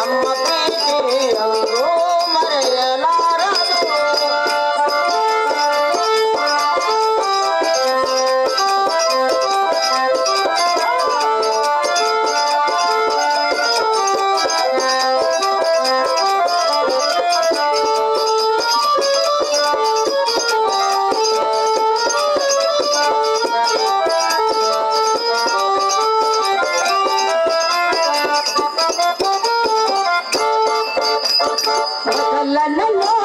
हम पे करिया la la la.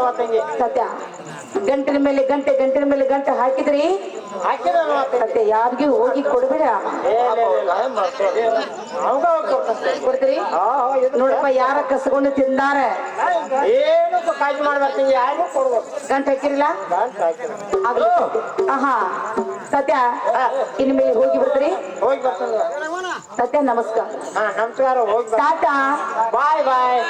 ಕೊಟ್ಲವ ಸತ್ಯ. ಗಂಟಿನ ಮೇಲೆ ಗಂಟೆ ಗಂಟಿನ ಮೇಲೆ ಗಂಟೆ ಹಾಕಿದ್ರಿ? ಹಾಕಿದ ಸತ್ಯ ಯಾರಿಗೂ ಹೋಗಿ ಕೊಡ್ಬೇಡ. ಕೊಡ್ತೀರಿ? ನೋಡಪ್ಪ ಯಾರ ಕಸ್ಕೊಂಡು ತಿಂದಾರೆ? ಏನು ಕಾಳಜಿ ಮಾಡ್ಬೇಕು ತಂಗಿ ಯಾರಿಗೂ ಕೊಡ್ಬೇಕು. ಗಂಟೆ ಹಾಕಿರಿಲ್ಲ. ಆಹಾ ಸತ್ಯ ಇನ್ ಮೇಲೆ ಹೋಗಿ ಬಿಡ್ತೀರಿ ಹೋಗಿ ಬರ್ತದ ಸತ್ಯ ನಮಸ್ಕಾರ. ಹಾ ನಮಸ್ಕಾರ ಹೋಗಿ ಟಾಟಾ. ಬಾಯ್ ಬಾಯ್.